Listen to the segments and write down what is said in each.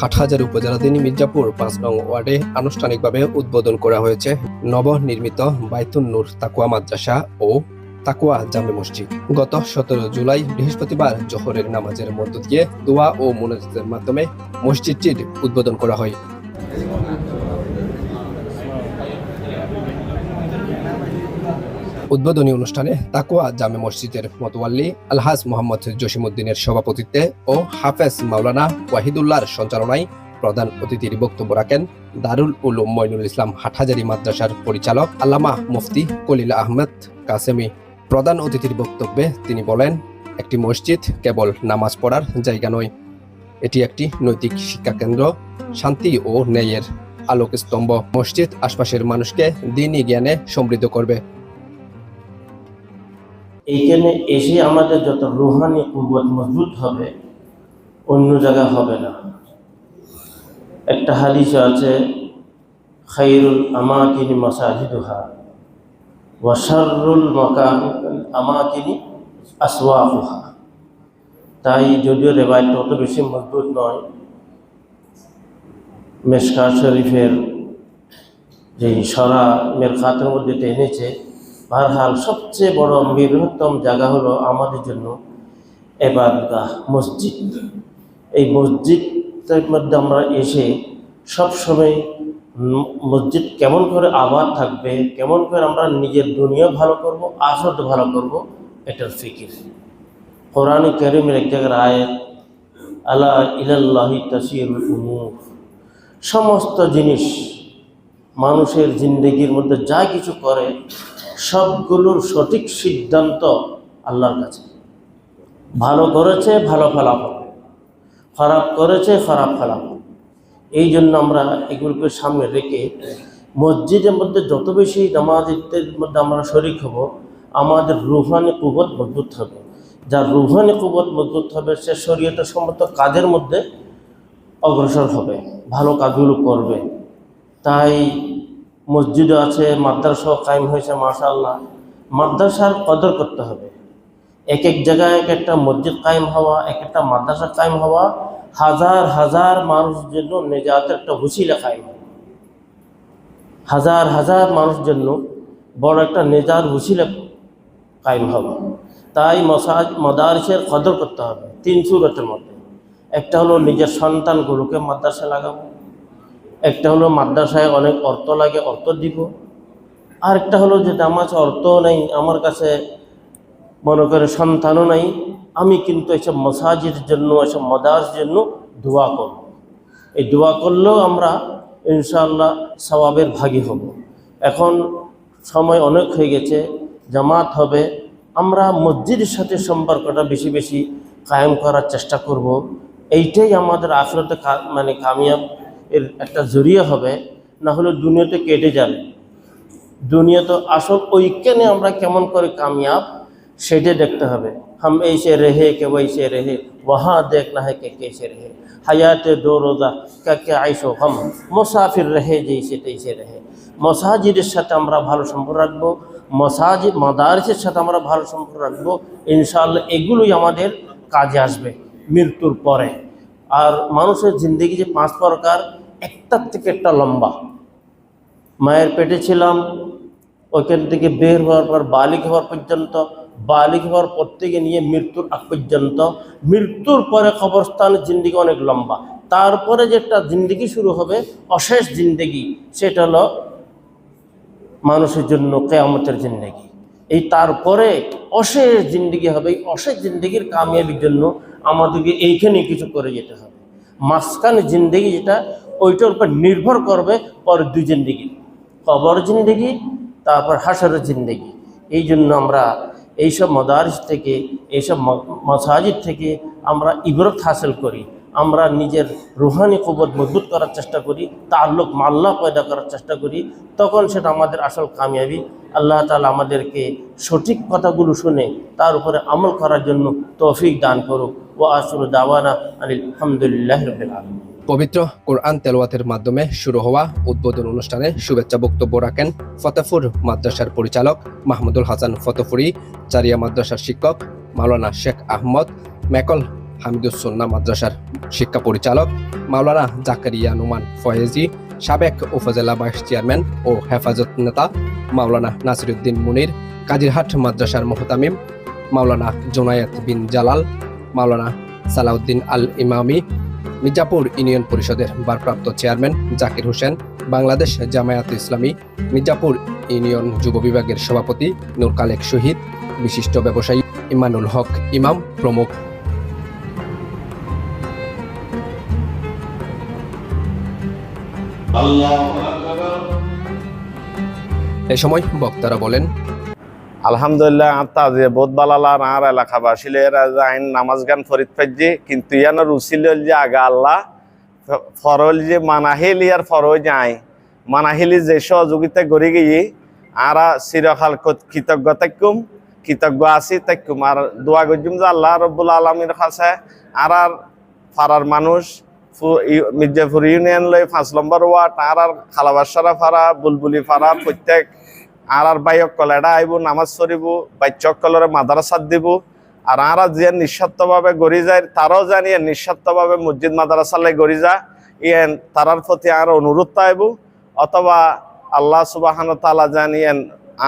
হাটহাজার উপজেলাধীন মির্জাপুর পাঁচ নং ওয়ার্ডে আনুষ্ঠানিকভাবে উদ্বোধন করা হয়েছে নবনির্মিত বাইতুন নূর তাকুয়া মাদ্রাসা ও তাকুয়া জামে মসজিদ। গত সতেরো জুলাই বৃহস্পতিবার জোহরের নামাজের মধ্য দিয়ে দোয়া ও মোনাজাতের মাধ্যমে মসজিদটির উদ্বোধন করা হয়। উদ্বোধনী অনুষ্ঠানে তাকুয়া জামে মসজিদের মতোয়াল্লি, আলহাজ মোহাম্মদ জসিমুদ্দিনের সভাপতিত্বে ও হাফেজ মাওলানা ওয়াহিদুল্লাহর সঞ্চালনায় প্রধান অতিথির বক্তব্য রাখেন দারুল উলুম মইনুল ইসলাম হাটহাজারি মাদ্রাসার পরিচালক আল্লামা মুফতি কলিল আহমেদ কাসেমি। প্রধান অতিথির বক্তব্যে তিনি বলেন, একটি মসজিদ কেবল নামাজ পড়ার জায়গা নয়, এটি একটি নৈতিক শিক্ষা কেন্দ্র। শান্তি ও ন্যায়ের আলোক স্তম্ভ মসজিদ আশপাশের মানুষকে দিনই জ্ঞানে সমৃদ্ধ করবে। এইখানে এসে আমাদের যত রুহানি কুবত মজবুত হবে, অন্য জায়গা হবে না। একটা হাদিস আছে, খাইরুল আমাকিনি মাসাজিদুহা ওয়াশারুল মাকাম আমাকিনি আসওয়াফুহা তাই যদিও রেবায়তটা অত বেশি মজবুত নয় মেশকা শরীফের যে সরা মেরখাতের মধ্যে এটা এনেছে বারহাল সবচেয়ে বড় বৃহত্তম জায়গা হলো আমাদের জন্য এবারগাহ মসজিদ। এই মসজিদের মধ্যে আমরা এসে সবসময় মসজিদ কেমন করে আবার থাকবে, কেমন করে আমরা নিজের দুনিয়া ভালো করব, আখরত ভালো করব এটার ফিকির। কোরআন করিমের এক জায়গার আয়াত, আলা ইলাল্লাহি উমুর। সমস্ত জিনিস মানুষের জিন্দগির মধ্যে যা কিছু করে সবগুলোর সঠিক সিদ্ধান্ত আল্লাহর কাছে। ভালো করেছে, ভালো ফলাফল। খারাপ করেছে, খারাপ ফলাফল। এই জন্য আমরা এগুলোকে সামনে রেখে মসজিদের মধ্যে যত বেশি নামাজের মধ্যে আমরা শরিক হব, আমাদের রুহানি কুবত মজবুত হবে। যার রুহানি কুবত মজবুত হবে, সে শরীয়তের সম্মত কাজের মধ্যে অগ্রসর হবে, ভালো কাজগুলো করবে। তাই মসজিদও আছে, মাদ্রাসাও কায়েম হয়েছে, মাশাআল্লাহ। মাদ্রাসার কদর করতে হবে। এক এক জায়গায় এক একটা মসজিদ কায়েম হওয়া, এক একটা মাদ্রাসা কায়েম হওয়া, হাজার হাজার মানুষ জন্য নেজাতের একটা হুসিলা কায়েম হাজার হাজার মানুষ জন্য বড় একটা নেজার হুসিলা কায়েম হবে। তাই মসাজ, মদারিসের কদর করতে হবে তিন সুরতের মধ্যে। একটা হলো নিজের সন্তানগুলোকে মাদ্রাসা লাগাবো একটা হলো মাদ্রাসায় অনেক অর্থ লাগে, অর্থ দিব। আর একটা হলো যে আমার কাছে অর্থ নেই, আমার কাছে মনে করে সন্তানও নাই, আমি কিন্তু এসব মসাজির জন্য, এসব মদার জন্য দোয়া করব। এই দোয়া করলেও আমরা ইনশাআল্লাহ সবাবের ভাগী হব। এখন সময় অনেক হয়ে গেছে, জামাত হবে, আমরা মসজিদের সাথে সম্পর্কটা বেশি বেশি কায়েম করার চেষ্টা করব। এইটাই আমাদের আখরতে মানে কামিয়াব এর একটা জরিয়া হবে না হলে দুনিয়াতে কেটে যাবে। দুনিয়া তো আসল ঐক্যানে আমরা কেমন করে কামিয়াব, সেটা দেখতে হবে। হাম এইসে রেহে কে ওইসে রেহে ওহা দেখ না হে কে কেসে রেহে। হায়াতে দো রোজা, কে কে আইসো হাম, মোসাফির রেহে যেইসে তেইসে রেহে। মসাজিদের সাথে আমরা ভালো সম্পর্ক রাখব, মসাজ, মাদারিসের সাথে আমরা ভালো সম্পর্ক রাখব ইনশাল্লাহ এগুলোই আমাদের কাজে আসবে মৃত্যুর পরে। আর মানুষের জিন্দগি যে পাঁচ প্রকার একটার থেকে একটা লম্বা। মায়ের পেটে ছিলাম, ওইখান থেকে বের হওয়ার পর, বালিক হওয়ার পর্যন্ত, বালিক হওয়ার পর থেকে নিয়ে মৃত্যুর আগ পর্যন্ত। মৃত্যুর পরে কবরস্থান জিন্দিগি অনেক লম্বা। তারপরে যেটা জিন্দিগি শুরু হবে, অশেষ জিন্দেগি, সেটা হলো মানুষের জন্য কেয়ামতের জিন্দেগি। এই তারপরে অশেষ জিন্দিগি হবে, এই অশেষ জিন্দিগির কামিয়াবির জন্য আমাদেরকে এইখানে কিছু করে যেতে হবে। মাঝখানে জিন্দেগি যেটা ওইটার উপর নির্ভর করবে পর দুই জিন্দিগি। কবর জিন্দেগি, তারপর হাসরের জিন্দেগি। এই জন্য আমরা এইসব মদারিস থেকে, এইসব মসাজিদ থেকে আমরা ইবরত হাসিল করি। আমরা নিজের রুহানি কবর মজবুত করার চেষ্টা করি, তাল্লুক মাল্লা পয়দা করার চেষ্টা করি। তখন সেটা আমাদের আসল কামিয়াবি। আল্লাহ তালা আমাদেরকে সঠিক কথাগুলো শুনে তার উপরে আমল করার জন্য তৌফিক দান করুক। ও আসর দাওয়ানা আলহামদুলিল্লাহ রবিল আলমী পবিত্র কোরআন তেলাওয়াতের মাধ্যমে শুরু হওয়া উদ্বোধন অনুষ্ঠানে শুভেচ্ছা বক্তব্য রাখেন ফতেপুর মাদ্রাসার পরিচালক মাহমুদুল হাসান ফতেপুরি চারিয়া মাদ্রাসার শিক্ষক মাওলানা শেখ আহমদ, মেকল হামিদুসন্না মাদ্রাসার শিক্ষা পরিচালক মাওলানা জাকারিয়া নুমান ফয়েজি, সাবেক উপজেলা ভাইস চেয়ারম্যান ও হেফাজত নেতা মাওলানা নাসিরুদ্দিন মুনির, কাজিরহাট মাদ্রাসার মোহতামিম মাওলানা জোনায়েত বিন জালাল, মাওলানা সালাউদ্দিন আল ইমামি মির্জাপুর ইউনিয়ন পরিষদের ভারপ্রাপ্ত চেয়ারম্যান জাকির হোসেন বাংলাদেশ জামায়াত ইসলামী মির্জাপুর ইউনিয়ন যুব বিভাগের সভাপতি নূর কালেক শহীদ বিশিষ্ট ব্যবসায়ী ইমানুল হক ইমাম প্রমুখ। এ সময় বক্তারা বলেন আলহামদুলিল্লাহ তাজে বোধ বালালা আর এলাকাবাসীলে আইন নামাজ গান ফরিদ ফাইজি কিন্তু ইয়ানো রুসিল যে আগা আল্লাহ ফরল যে মানাহিল ইয়ার ফরও যায় মানাহিলি যে সহযোগিতা গড়ি গিয়ে, আরা চিরকাল কৃতজ্ঞ তাইকুম কৃতজ্ঞ আছি তাইকুম আর দোয়া গজুম যে আল্লাহ রব্বুল আলমীর কাছে, আর আর ফারার মানুষ মির্জাপুর ইউনিয়ন লই পাঁচ নম্বর ওয়ার্ড, আর আর খালাবাসারা ফারা, বুলবুলি ফারা, প্রত্যেক আর আর বাইক কলেডা আইব, নামাজ পড়িব বাচ্চক কলরে মাদ্রাসাত দিব। আর আরা যে নিঃস্বার্থভাবে গড়ি যায়, তারাও জানিয়ে নিঃস্বার্থভাবে মসজিদ মাদ্রাসালে গড়ি যা ইয়েন তারার প্রতি আর অনুরোধ আইব। অথবা আল্লাহ সুবাহান তালা জানিয়েন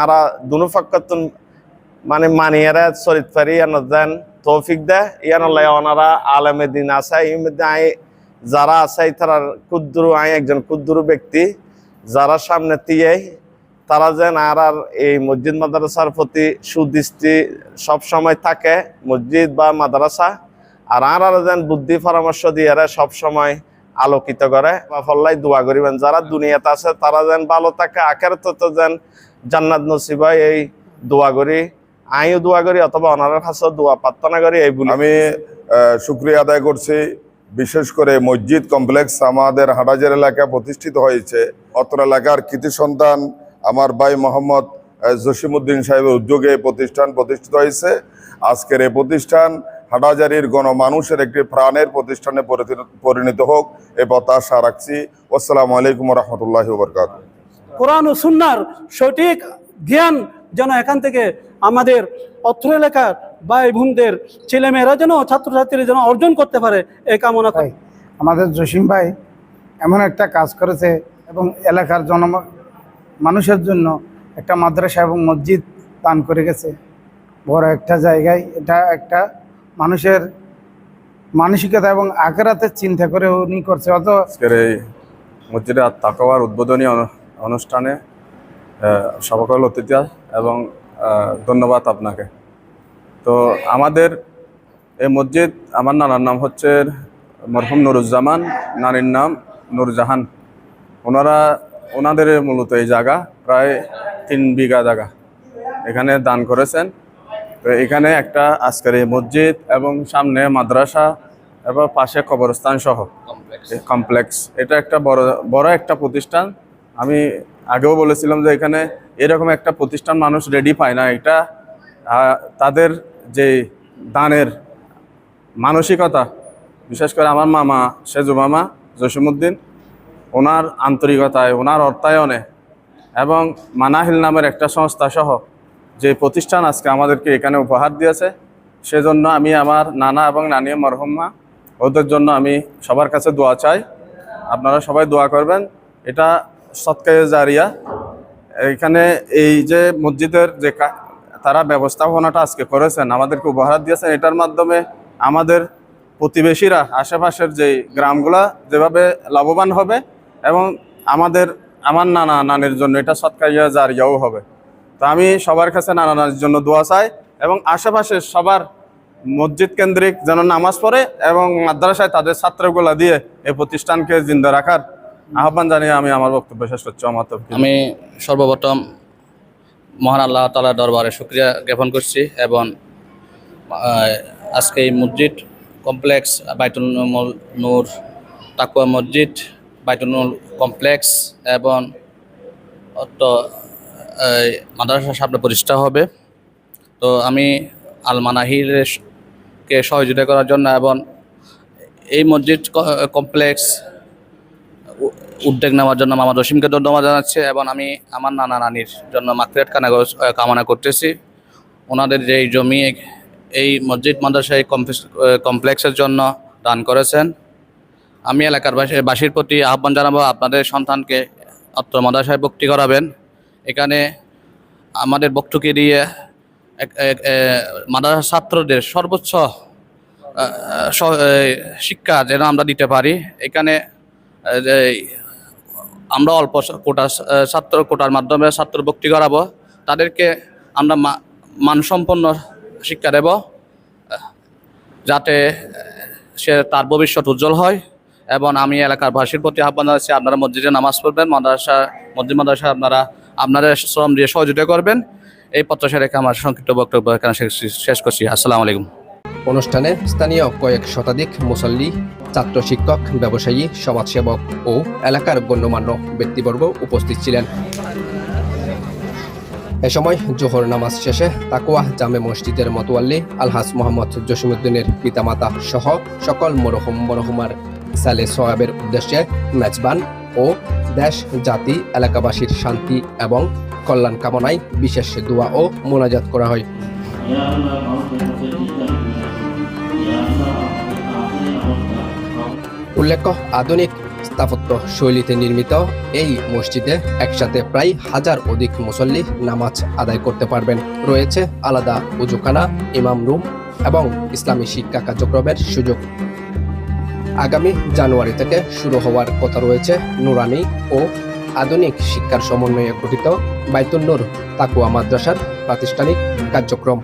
আরা দুনু ফাক্কাতুন মানে মানিয়ারা চরিত পারি ইয়ান দেন তৌফিক দে ইয়ান আল্লাহ ওনারা আলেমে দিন আছে এই মধ্যে আই যারা আছে তারার ক্ষুদ্র আই একজন ক্ষুদ্র ব্যক্তি, যারা সামনে দিয়ে তারা যেন আর আর এই মসজিদ মাদ্রাসার প্রতি সুদৃষ্টি সব সময় থাকে, মসজিদ বা মাদ্রাসা, আর আর আর যেন বুদ্ধি পরামর্শ দিয়ে সব সময় আলোকিত করে। বা ফল্লাই দোয়া করিবেন, যারা দুনিয়াতে আছে তারা যেন ভালো থাকে আখের তো যেন জান্নাত নসিব এই দোয়া করি। আইও দোয়া করি, অথবা অনারের কাছে দোয়া প্রার্থনা করি, এই আমি শুক্রিয়া আদায় করছি। বিশেষ করে মসজিদ কমপ্লেক্স আমাদের হাটাজার এলাকায় প্রতিষ্ঠিত হয়েছে। অত্র এলাকার কৃতি সন্তান আমার ভাই মোহাম্মদ আহ, জসিমউদ্দিন সাহেবের উদ্যোগে প্রতিষ্ঠান প্রতিষ্ঠিত হয়েছে। আজকের এই প্রতিষ্ঠান হাটাজারির গণমানুষের একটি প্রাণের প্রতিষ্ঠানে পরিণত- পরিণত হোক এ প্রত্যাশা রাখছি। আসসালামু আলাইকুম রহমতুল্লাহ বরকাত কোরআন ও সুন্নার সঠিক জ্ঞান যেন এখান থেকে আমাদের অত্র এলাকার ভাই বোনদের ছেলেমেয়েরা যেন ছাত্রছাত্রীরা যেন অর্জন করতে পারে এই কামনা করি। আমাদের জসিম ভাই এমন একটা কাজ করেছে এবং এলাকার জন মানুষের জন্য একটা মাদ্রাসা এবং মসজিদ দান করে গেছে। বড় একটা জায়গায় এটা একটা মানুষের মানসিকতা এবং আখেরাতের চিন্তা করে উনি করছে। অত এই মসজিদে তাকওয়ার উদ্বোধনী অনুষ্ঠানে সকল অতিথি এবং ধন্যবাদ আপনাকে। তো আমাদের এই মসজিদ, আমার নানার নাম হচ্ছে মরহুম নুরুজ্জামান, নানির নাম নুরজাহান। ওনারা ওনাদের মূলত এই জায়গা প্রায় তিন বিঘা জায়গা এখানে দান করেছেন। তো এখানে একটা আজকের এই মসজিদ এবং সামনে মাদ্রাসা এবং পাশে কবরস্থান সহ। কমপ্লেক্স এটা একটা বড় বড় একটা প্রতিষ্ঠান। আমি আগেও বলেছিলাম যে এখানে এরকম একটা প্রতিষ্ঠান মানুষ রেডি পায় না। এটা তাদের যে দানের মানসিকতা বিশেষ করে আমার মামা সেজু মামা জসিমুদ্দিন ওনার আন্তরিকতায়, ওনার অর্থায়নে এবং মানাহিল নামের একটা সংস্থা সহ যে প্রতিষ্ঠান আজকে আমাদেরকে এখানে উপহার দিয়েছে, সেজন্য আমি আমার নানা এবং নানি মরহম্মা, ওদের জন্য আমি সবার কাছে দোয়া চাই। আপনারা সবাই দোয়া করবেন। এটা সৎকায়ে জারিয়া। এখানে এই যে মসজিদের যে তারা ব্যবস্থাপনাটা আজকে করেছেন, আমাদেরকে উপহার দিয়েছেন, এটার মাধ্যমে আমাদের প্রতিবেশীরা, আশেপাশের যে গ্রামগুলা যেভাবে লাভবান হবে এবং আমাদের, আমার নানা নানির জন্য এটা সৎকারিয়া জারিয়াও হবে। তো আমি সবার কাছে নানা নানির জন্য দোয়া চাই এবং আশেপাশে সবার মসজিদ কেন্দ্রিক যেন নামাজ পড়ে এবং মাদ্রাসায় তাদের ছাত্রগুলা দিয়ে এই প্রতিষ্ঠানকে জিন্দা রাখার আহ্বান জানিয়ে আমি আমার বক্তব্য শেষ করছি। আমার আমি সর্বপ্রথম মহান আল্লাহ তালার দরবারে শুক্রিয়া জ্ঞাপন করছি এবং আজকে এই মসজিদ কমপ্লেক্স বাইতুল নূর, তাকুয়া মসজিদ বাইতুল নূর কমপ্লেক্স এবং অত এই মাদ্রাসার সামনে প্রতিষ্ঠা হবে। তো আমি আল মানাহিরকে সহযোগিতা করার জন্য এবং এই মসজিদ কমপ্লেক্স উদ্যোগ নেওয়ার জন্য মামা রসিমকে ধন্যবাদ জানাচ্ছি এবং আমি আমার নানা নানির জন্য মাকফিরাত কানা কামনা করতেছি। ওনাদের যে জমি, এই মসজিদ মাদ্রাসা এই কমপ্লেক্স কমপ্লেক্সের জন্য দান করেছেন। আমি এলাকার বাসী- বাসীর প্রতি আহ্বান জানাব, আপনাদের সন্তানকে অত্র মাদ্রাসায় ভর্তি করাবেন। এখানে আমাদের বক্তকে দিয়ে মাদ্রাসা ছাত্রদের সর্বোচ্চ শিক্ষা যেন আমরা দিতে পারি। এখানে আমরা অল্প কোটা ছাত্র কোটার মাধ্যমে ছাত্র ভর্তি করাবো। তাদেরকে আমরা মানসম্পন্ন শিক্ষা দেব যাতে সে তার ভবিষ্যৎ উজ্জ্বল হয়। এবং আমি এলাকার বাসীর প্রতি আহ্বান জানাচ্ছি, আপনারা মসজিদে নামাজ পড়বেন, মাদ্রাসা, মসজিদ মাদ্রাসা আপনারা, আপনাদের শ্রম দিয়ে সহযোগিতা করবেন। এই প্রত্যাশা রেখে আমার সংক্ষিপ্ত বক্তব্য এখানে শেষ করছি। আসসালামু আলাইকুম। অনুষ্ঠানে স্থানীয় কয়েক শতাধিক মুসল্লি, ছাত্র শিক্ষক, ব্যবসায়ী, সমাজসেবক ও এলাকার গণ্যমান্য ব্যক্তিবর্গ উপস্থিত ছিলেন। এ সময় জোহর নামাজ শেষে তাকুয়া জামে মসজিদের মতোয়াল্লি আলহাজ মোহাম্মদ জসিমুদ্দিনের পিতামাতা সহ সকল মরহুম মরহুমার সালে সোয়াবের উদ্দেশ্যে মেজবান ও দেশ, জাতি, এলাকাবাসীর শান্তি এবং কল্যাণ কামনায় বিশেষ দোয়া ও মোনাজাত করা হয়। উল্লেখ্য, আধুনিক স্থাপত্য শৈলীতে নির্মিত এই মসজিদে একসাথে প্রায় হাজার অধিক মুসল্লি নামাজ আদায় করতে পারবেন। রয়েছে আলাদা উজুখানা, ইমাম রুম এবং ইসলামী শিক্ষা কার্যক্রমের সুযোগ। আগামী জানুয়ারি থেকে শুরু হওয়ার কথা রয়েছে নুরানি ও আধুনিক শিক্ষার সমন্বয়ে গঠিত বাইতুন্নুর তাকুয়া মাদ্রাসার প্রাতিষ্ঠানিক কার্যক্রম।